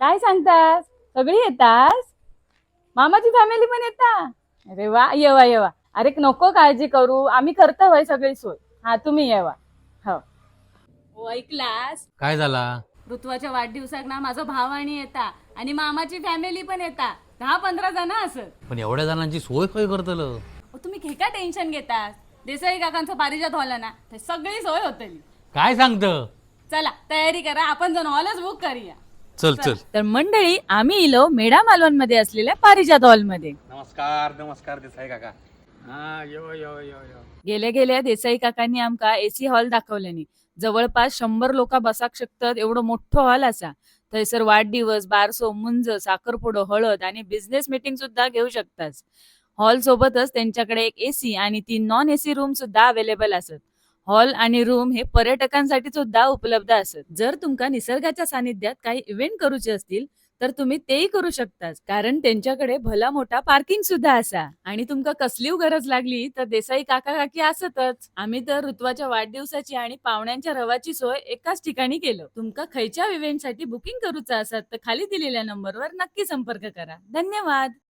काय सांगतास? सगळी येतास? मामाची फॅमिली पण येता? अरे वा येवा येवा. अरे नको काळजी करू. आम्ही करता वय सगळी सोय. हा तुम्ही येवा. हो. हो ऐकलास? काय झाला? ऋतुवाच्या वाढदिवसाक ना माझा भाव आणि येता आणि मामाची फॅमिली पण येता. दहा पंधरा जण असत पण एवढ्या जणांची सोय काय करतलं? तुम्ही खेका टेन्शन घेतास? देसाई काकांचा पारिजात हॉल ना सगळी सोय होतली. काय सांगत? चला तयारी करा. आपण जाऊन हॉलच बुक करूया. चल चल. तर मंडळी आम्ही इलो मेडा मालवणमध्ये असलेल्या पारिजात हॉलमध्ये नमस्कार नमस्कार देसाई काका. हा यो यो यो यो. गेल्या गेल्या देसाई काकांनी आमका एसी हॉल दाखवल्यानी. जवळपास शंभर लोक बसाक शकतात एवढं मोठं हॉल असा थंयसर वाढदिवस बारसो मुंज साखरपुडो हळद आणि बिझनेस मीटिंग सुद्धा घेऊ शकतात हॉल सोबतच त्यांच्याकडे एक एसी आणि तीन नॉन एसी रूम सुद्धा अवेलेबल असत. हॉल आणि रूम हे पर्यटकांसाठी सुद्धा उपलब्ध असत. जर तुमका निसर्गाच्या सानिध्यात काही इव्हेंट करूचे असतील तर तुम्ही तेही करू शकता कारण त्यांच्याकडे भला मोठा पार्किंग सुद्धा असा. आणि तुमका कसली गरज लागली तर देसाई काका काकी असतच. आम्ही तर ऋतुवाच्या वाढदिवसाची आणि पाहुण्यांच्या रवाची सोय एकाच ठिकाणी केलं. तुमका खयच्या इव्हेंटसाठी बुकिंग करूचा असत तर खाली दिलेल्या नंबरवर नक्की संपर्क करा. धन्यवाद!